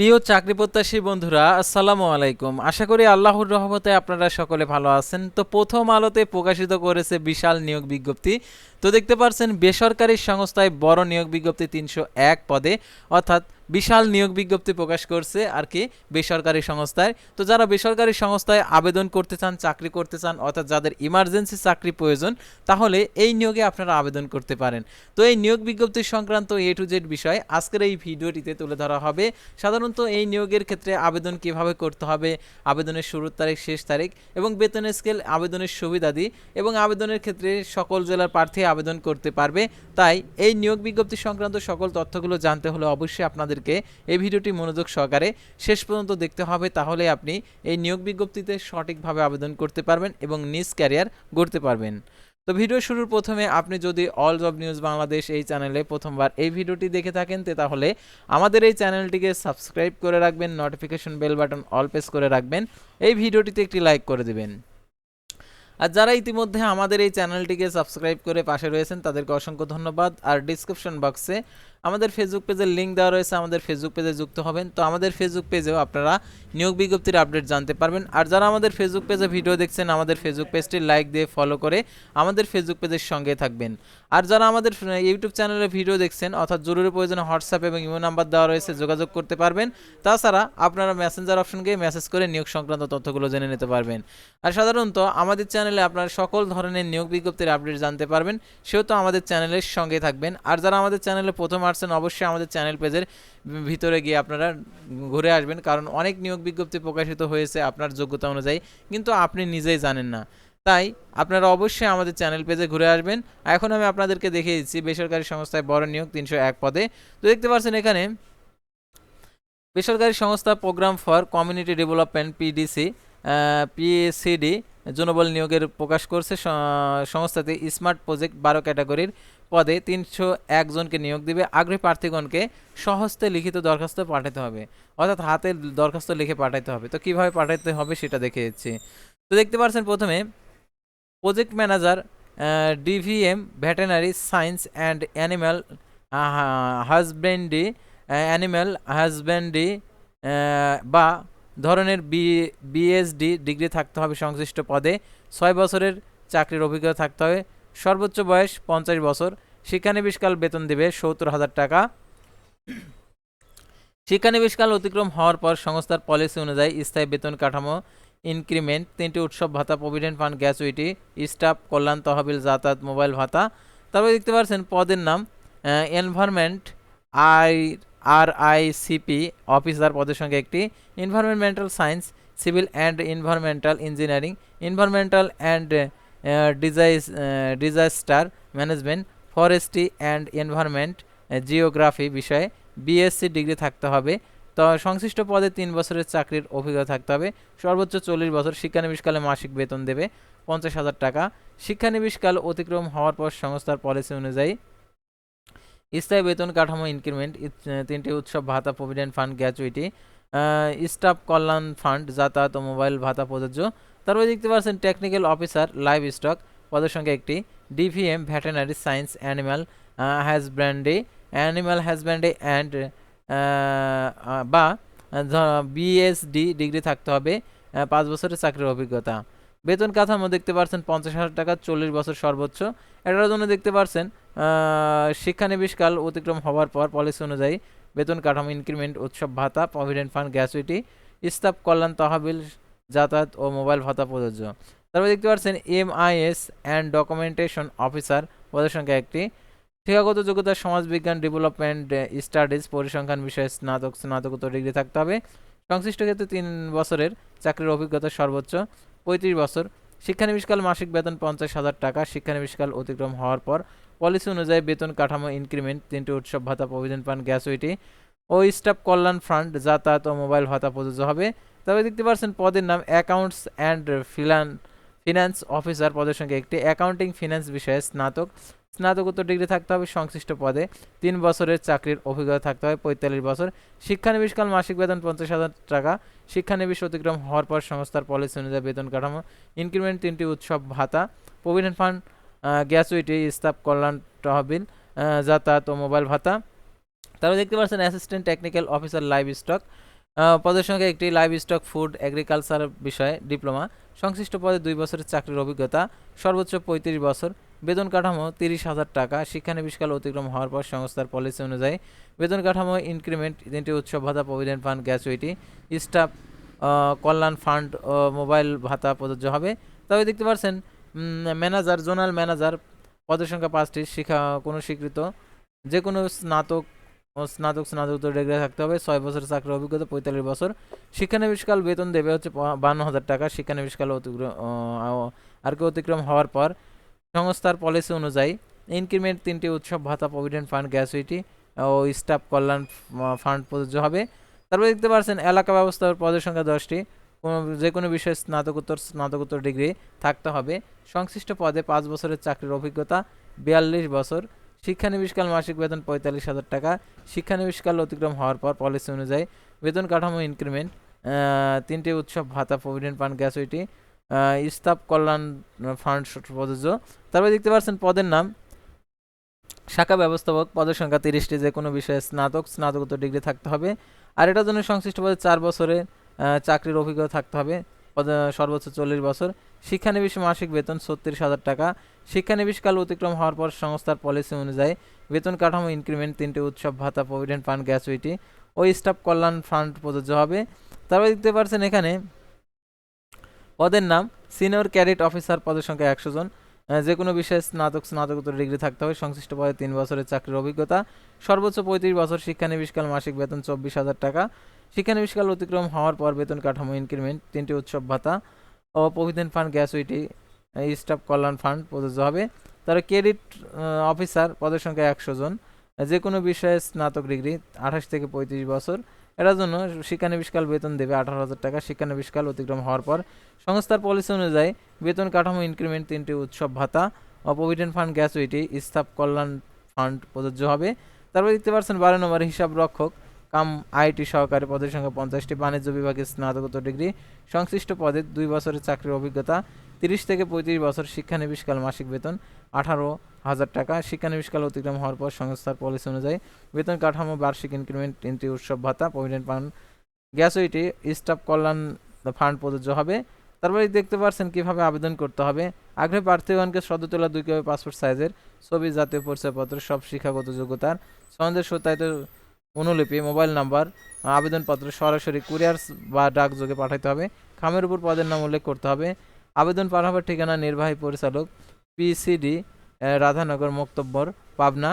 প্রিয় চাকরি প্রত্যাশী বন্ধুরা, আসসালামু আলাইকুম। আশা করি আল্লাহর রহমতে আপনারা সকলে ভালো আছেন। তো প্রথম আলোতে প্রকাশিত করেছে বিশাল নিয়োগ বিজ্ঞপ্তি। তো দেখতে পাচ্ছেন বেসরকারি সংস্থায় বড় নিয়োগ বিজ্ঞপ্তি তিনশো এক পদে, অর্থাৎ বিশাল নিয়োগ বিজ্ঞপ্তি প্রকাশ করছে আর কি বেসরকারি সংস্থায়। তো যারা বেসরকারি সংস্থায় আবেদন করতে চান, চাকরি করতে চান, অর্থাৎ যাদের ইমার্জেন্সি চাকরি প্রয়োজন, তাহলে এই নিয়োগে আপনারা আবেদন করতে পারেন। তো এই নিয়োগ বিজ্ঞপ্তি সংক্রান্ত এ টু জেড বিষয় আজকের এই ভিডিওটিতে তুলে ধরা হবে। সাধারণত এই নিয়োগের ক্ষেত্রে আবেদন কীভাবে করতে হবে, আবেদনের শুরুর তারিখ, শেষ তারিখ এবং বেতনের স্কেল আবেদনের সুবিধাদি এবং আবেদনের ক্ষেত্রে সকল জেলার প্রার্থী আবেদন করতে পারবে। তাই এই নিয়োগ বিজ্ঞপ্তি সংক্রান্ত সকল তথ্যগুলো জানতে হলে অবশ্যই আপনাদেরকে এই ভিডিওটি মনোযোগ সহকারে শেষ পর্যন্ত দেখতে হবে, তাহলে আপনি এই নিয়োগ বিজ্ঞপ্তিতে সঠিকভাবে আবেদন করতে পারবেন এবং নিজ ক্যারিয়ার গড়তে পারবেন। তো ভিডিও শুরুর প্রথমে আপনি যদি অল জব নিউজ বাংলাদেশ এই চ্যানেলে প্রথমবার এই ভিডিওটি দেখে থাকেন তাহলে আমাদের এই চ্যানেলটিকে সাবস্ক্রাইব করে রাখবেন notification bell button all press করে রাখবেন, এই ভিডিওটিতে একটি লাইক করে দিবেন। আর যারা ইতিমধ্যে আমাদের এই চ্যানেলটিকে সাবস্ক্রাইব করে পাশে রয়েছেন, তাদেরকে অসংখ্য ধন্যবাদ। আর ডিসক্রিপশন বক্সে আমাদের ফেসবুক পেজের লিঙ্ক দেওয়া রয়েছে, আমাদের ফেসবুক পেজে যুক্ত হবেন। তো আমাদের ফেসবুক পেজেও আপনারা নিয়োগ বিজ্ঞপ্তির আপডেট জানতে পারবেন। আর যারা আমাদের ফেসবুক পেজে ভিডিও দেখছেন, আমাদের ফেসবুক পেজটি লাইক দিয়ে ফলো করে আমাদের ফেসবুক পেজের সঙ্গে থাকবেন। আর যারা আমাদের ইউটিউব চ্যানেলে ভিডিও দেখছেন, অর্থাৎ জরুরি প্রয়োজনে হোয়াটসঅ্যাপ এবং ইমো নাম্বার দেওয়া রয়েছে, যোগাযোগ করতে পারবেন। তাছাড়া আপনারা মেসেঞ্জার অপশনকে মেসেজ করে নিয়োগ সংক্রান্ত তথ্যগুলো জেনে নিতে পারবেন। আর সাধারণত আমাদের চ্যানেলে আপনারা সকল ধরনের নিয়োগ বিজ্ঞপ্তির আপডেট জানতে পারবেন, সেহেতু আমাদের চ্যানেলের সঙ্গে থাকবেন। আর যারা আমাদের চ্যানেলে প্রথম আসছেন অবশ্যই আমাদের চ্যানেল পেজের ভিতরে গিয়ে আপনারা ঘুরে আসবেন। কারণ অনেক নিয়োগ বিজ্ঞপ্তি প্রকাশিত হয়েছে আপনার যোগ্যতা অনুযায়ী, কিন্তু আপনি নিজেই জানেন না। তাই আপনারা অবশ্যই আমাদের চ্যানেল পেজে ঘুরে আসবেন। এখন আমি আপনাদেরকে দেখিয়ে দিচ্ছি, বেসরকারি সংস্থায় বড় নিয়োগ তিনশো এক পদে। তো দেখতে পাচ্ছেন এখানে, বেসরকারি সংস্থা program for community development, PDC PACD জনবল নিয়োগের প্রকাশ করছে সংস্থাতে স্মার্ট প্রজেক্ট বারো ক্যাটাগরির পদে তিনশো একজনকে নিয়োগ দিবে। আগ্রহী প্রার্থীগণকে সহস্তে লিখিত দরখাস্ত পাঠাতে হবে। অর্থাৎ হাতে দরখাস্ত লিখে পাঠাতে হবে। তো কীভাবে পাঠাতে হবে সেটা দেখে দিচ্ছি তো দেখতে পাচ্ছেন প্রথমে, project manager DVM veterinary science and animal husbandry animal husbandry বা ধরনের বি বিএসডি ডিগ্রি থাকতে হবে সংশ্লিষ্ট পদে। ছয় বছরের চাকরির অভিজ্ঞতা থাকতে হবে। সর্বোচ্চ বয়স পঞ্চাশ বছর। শিক্ষানিবিষ্কাল বেতন দেবে সত্তর হাজার টাকা। শিক্ষানিবিষ্কাল অতিক্রম হওয়ার পর সংস্থার পলিসি অনুযায়ী স্থায়ী বেতন কাঠামো ইনক্রিমেন্ট। তিনটি উৎসব ভাতা, প্রভিডেন্ট ফান্ড গ্যাচুইটি স্টাফ, কল্যাণ, তহবিল, যাতায়াত, মোবাইল, ভাতা। তারপরে দেখতে পাচ্ছেন পদের নাম environment, I R I CP officer পদের সঙ্গে একটি environmental science civil and environmental engineering environmental and ডিজাইস disaster management forestry and environment geography বিষয়ে বিএসসি ডিগ্রি থাকতে হবে। তো সংশ্লিষ্ট পদে তিন বছরের চাকরির অভিজ্ঞতা থাকতে হবে। সর্বোচ্চ চল্লিশ বছর শিক্ষানবিশকালে মাসিক বেতন দেবে পঞ্চাশ হাজার টাকা। শিক্ষানবিশকাল অতিক্রম হওয়ার পর সংস্থার পলিসি অনুযায়ী স্থায়ী বেতন কাঠামো ইনক্রিমেন্ট তিনটি উৎসব, ভাতা, প্রভিডেন্ট ফান্ড, গ্র্যাচুইটি স্টাফ কল্যাণ ফান্ড, যাতায়াত ও মোবাইল ভাতা প্রযোজ্য। তারপরে দেখতে পাচ্ছেন, টেকনিক্যাল অফিসার, লাইভ স্টক, পদের সংখ্যা একটি DVM veterinary science animal husbandry animal husbandry and বা বিএসডি ডিগ্রি থাকতে হবে পাঁচ বছরের চাকরির অভিজ্ঞতা। বেতন কাঠামো দেখতে পাচ্ছেন পঞ্চাশ হাজার টাকা, চল্লিশ বছর সর্বোচ্চ। এটার জন্য দেখতে পাচ্ছেন শিক্ষানিবিশকাল অতিক্রম হওয়ার পর পলিসি অনুযায়ী বেতন কাঠামো ইনক্রিমেন্ট উৎসব ভাতা প্রভিডেন্ট ফান্ড গ্যাসুইটি স্টাফ কল্যাণ, তহবিল, যাতায়াত ও মোবাইল ভাতা প্রযোজ্য। তারপরে দেখতে পাচ্ছেন এমআইএস অ্যান্ড ডকুমেন্টেশন অফিসার পদের সংখ্যা একটি। শিক্ষাগত যোগ্যতা, সমাজবিজ্ঞান ডেভেলপমেন্ট স্টাডিজ পরিসংখ্যান বিষয়ে স্নাতক, স্নাতকোত্তর ডিগ্রি থাকতে হবে। সংশ্লিষ্ট ক্ষেত্রে তিন বছরের চাকরির অভিজ্ঞতা সর্বোচ্চ। পঁয়ত্রিশ বছর। শিক্ষানিবিষ্কাল মাসিক বেতন পঞ্চাশ হাজার টাকা। শিক্ষানিবিষ্কাল অতিক্রম হওয়ার পর পলিসি অনুযায়ী বেতন কাঠামো ইনক্রিমেন্ট, তিনটি উৎসব ভাতা প্রভিডেন্ট ফান্ড গ্যাসুইটি ও স্টাফ কল্যাণ ফান্ড, যাতায়াত ও মোবাইল ভাতা প্রযোজ্য হবে। তবে দেখতে পাচ্ছেন পদের নাম অ্যাকাউন্টস অ্যান্ড ফিলান, ফিনান্স অফিসার পদের সঙ্গে একটি অ্যাকাউন্টিং ফিনান্স বিষয়ে স্নাতক। স্নাতকোত্তর ডিগ্রি থাকতে হবে সংশ্লিষ্ট পদে। তিন বছরের চাকরির অভিজ্ঞতা থাকতে হবে, পঁয়তাল্লিশ বছর। শিক্ষানিবিশকাল মাসিক বেতন পঞ্চাশ হাজার টাকা। শিক্ষানিবিশ অতিক্রম হওয়ার পর সংস্থার পলিসি অনুযায়ী বেতন কাঠামো, ইনক্রিমেন্ট তিনটি উৎসব ভাতা, প্রভিডেন্ট ফান্ড গ্যাসুইটি স্টাফ কল্যাণ তহবিল যাতায়াত ও মোবাইল ভাতা। তারপর দেখতে পাচ্ছেন assistant technical officer livestock. পদের সঙ্গে একটি লাইভ স্টক ফুড এগ্রিকালচার বিষয়ে ডিপ্লোমা। সংশ্লিষ্ট পদে দুই বছরের চাকরির অভিজ্ঞতা, সর্বোচ্চ পঁয়ত্রিশ বছর। বেতন কাঠামো তিরিশ হাজার টাকা শিক্ষানবিষ্কাল অতিক্রম হওয়ার পর সংস্থার পলিসি অনুযায়ী বেতন কাঠামো ইনক্রিমেন্ট, তিনটি উৎসব ভাতা, প্রভিডেন্ট ফান্ড গ্যাচুইটি স্টাফ কল্যাণ ফান্ড মোবাইল ভাতা প্রযোজ্য হবে। তবে দেখতে পাচ্ছেন ম্যানেজার, জোনাল ম্যানেজার পদের সংখ্যা পাঁচটি, শিক্ষা কোনো স্বীকৃত যে কোনো স্নাতক ও স্নাতক স্নাতকোত্তর ডিগ্রি থাকতে হবে, ছয় বছরের চাকরির অভিজ্ঞতা, পঁয়তাল্লিশ বছর। শিক্ষানবিষ্কাল বেতন দেবে হচ্ছে বান্ন হাজার টাকা শিক্ষানবিষ্কাল অতিক্রম আর কি অতিক্রম হওয়ার পর সংস্থার পলিসি অনুযায়ী ইনক্রিমেন্ট তিনটি উৎসব, ভাতা, প্রভিডেন্ট ফান্ড গ্যাসুইটি ও স্টাফ কল্যাণ ফান্ড প্রযোজ্য হবে। তারপরে দেখতে পাচ্ছেন, এলাকা ব্যবস্থার পদের সংখ্যা দশটি। যে কোনো বিষয়ে স্নাতকোত্তর স্নাতকোত্তর ডিগ্রি থাকতে হবে। সংশ্লিষ্ট পদে পাঁচ বছরের চাকরির অভিজ্ঞতা, বিয়াল্লিশ বছর। শিক্ষানবিষ্কাল মাসিক বেতন পঁয়তাল্লিশ হাজার টাকা। শিক্ষানবিষ্কাল অতিক্রম হওয়ার পর পলিসি অনুযায়ী বেতন কাঠামো ইনক্রিমেন্ট তিনটি উৎসব, ভাতা, প্রভিডেন্ট ফান্ড গ্যাসুইটি স্টাফ কল্যাণ ফান্ড প্রযোজ্য। তারপরে দেখতে পাচ্ছেন পদের নাম। শাখা ব্যবস্থাপক পদের সংখ্যা তিরিশটি, যে কোনো বিষয়ে স্নাতক, স্নাতকোত্তর ডিগ্রি থাকতে হবে। আর এটার জন্য সংশ্লিষ্ট পদে চার বছরের চাকরির অভিজ্ঞতা থাকতে হবে। সর্বোচ্চ চল্লিশ বছর। শিক্ষানবিশ মাসিক বেতন ছত্রিশ হাজার টাকা। শিক্ষানবিশকাল অতিক্রম হওয়ার পর সংস্থার পলিসি অনুযায়ী বেতন কাঠামো ইনক্রিমেন্ট, তিনটি উৎসব, ভাতা, প্রভিডেন্ট ফান্ড, গ্যাচুইটি ও স্টাফ কল্যাণ ফান্ড প্রযোজ্য হবে। তারপরে দেখতে পাচ্ছেন এখানে পদের নাম সিনিয়র ক্যাডেট অফিসার পদের সংখ্যা একশো জন। যে কোনো বিষয়ে স্নাতক, স্নাতকোত্তর ডিগ্রি থাকতে হবে। সংশ্লিষ্ট পদে তিন বছরের চাকরির অভিজ্ঞতা। সর্বোচ্চ পঁয়ত্রিশ বছর শিক্ষানবিশকাল মাসিক বেতন চব্বিশ হাজার টাকা। শিক্ষানবিশকাল অতিক্রম হওয়ার পর বেতন কাঠামো ইনক্রিমেন্ট, তিনটি উৎসব ভাতা ও প্রভিডেন্ট ফান্ড গ্যাসুইটি স্টাফ কল্যাণ ফান্ড প্রযোজ্য হবে। তারা ক্রেডিট অফিসার পদের সংখ্যা একশো জন। যে কোনো বিষয়ে স্নাতক ডিগ্রি, আঠাশ থেকে পঁয়ত্রিশ বছর, এটার জন্য শিক্ষানবিশকাল বেতন দেবে আঠারো হাজার টাকা। শিক্ষানবিশকাল অতিক্রম হওয়ার পর সংস্থার পলিসি অনুযায়ী বেতন কাঠামো ইনক্রিমেন্ট তিনটি উৎসব, ভাতা ও প্রভিডেন্ট ফান্ড গ্যাসুইটি স্থাপ কল্যাণ ফান্ড প্রযোজ্য হবে। তারপর দেখতে পাচ্ছেন বারো নম্বর হিসাব রক্ষক, কাম আইটি সহকারী পদের সংখ্যা পঞ্চাশটি। বাণিজ্য বিভাগে স্নাতকোত্তর ডিগ্রি, সংশ্লিষ্ট পদে দুই বছরের চাকরির অভিজ্ঞতা তিরিশ থেকে পঁয়ত্রিশ বছর শিক্ষানবিশকাল মাসিক বেতন, আঠারো হাজার টাকা। শিক্ষানবিশকাল অতিক্রম হওয়ার পর সংস্থার পলিসি অনুযায়ী বেতন কাঠামো, বার্ষিক ইনক্রিমেন্ট তিনটি উৎসব, ভাতা, প্রভিডেন্ট ফান্ড গ্যাসুইটি স্টাফ কল্যাণ ফান্ড প্রযোজ্য হবে। তারপরে দেখতে পাচ্ছেন কীভাবে আবেদন করতে হবে। আগ্রহী প্রার্থীগণকে সদ্য তোলা দুই কপি পাসপোর্ট সাইজের ছবি, জাতীয় পরিচয়পত্র, সব শিক্ষাগত যোগ্যতার সন্দেহ সত্যায়িত অনুলিপি, মোবাইল নাম্বার, আবেদনপত্র সরাসরি কুরিয়ার বা ডাকযোগে পাঠাতে হবে। খামের উপর পদের নাম উল্লেখ করতে হবে। আবেদন পাঠাবার ঠিকানা নির্বাহী পরিচালক পিসিডি রাধানগর, মক্তব্বর, পাবনা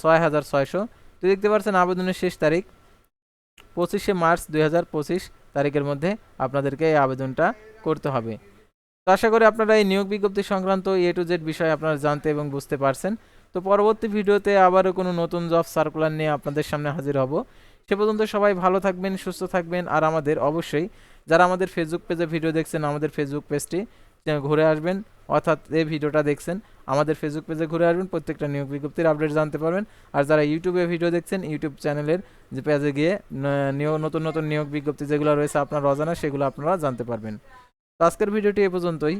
ছয় হাজার ছয়শো। তো দেখতে পাচ্ছেন, আবেদনের শেষ তারিখ পঁচিশে মার্চ দুই হাজার পঁচিশ, তারিখের মধ্যে আপনাদেরকে এই আবেদনটা করতে হবে। তো আশা করি আপনারা এই নিয়োগ বিজ্ঞপ্তি সংক্রান্ত এ টু জেড বিষয়ে আপনারা জানতে এবং বুঝতে পারছেন। তো পরবর্তী ভিডিওতে আবারও কোনো নতুন জব সার্কুলার নিয়ে আপনাদের সামনে হাজির হব। সে পর্যন্ত সবাই ভালো থাকবেন, সুস্থ থাকবেন, আর আমাদের অবশ্যই যারা আমাদের ফেসবুক পেজে ভিডিও দেখছেন, আমাদের ফেসবুক পেজটি ঘুরে আসবেন, অর্থাৎ এই ভিডিওটা দেখছেন, আমাদের ফেসবুক পেজে ঘুরে আসবেন, প্রত্যেকটা নিয়োগ বিজ্ঞপ্তির আপডেট জানতে পারবেন। আর যারা ইউটিউবে ভিডিও দেখছেন ইউটিউব চ্যানেলের যে পেজে গিয়ে নিয়োগ, নতুন নতুন নিয়োগ বিজ্ঞপ্তি যেগুলো রয়েছে আপনার অজানা, সেগুলো আপনারা জানতে পারবেন। আজকের ভিডিওটি এ পর্যন্তই।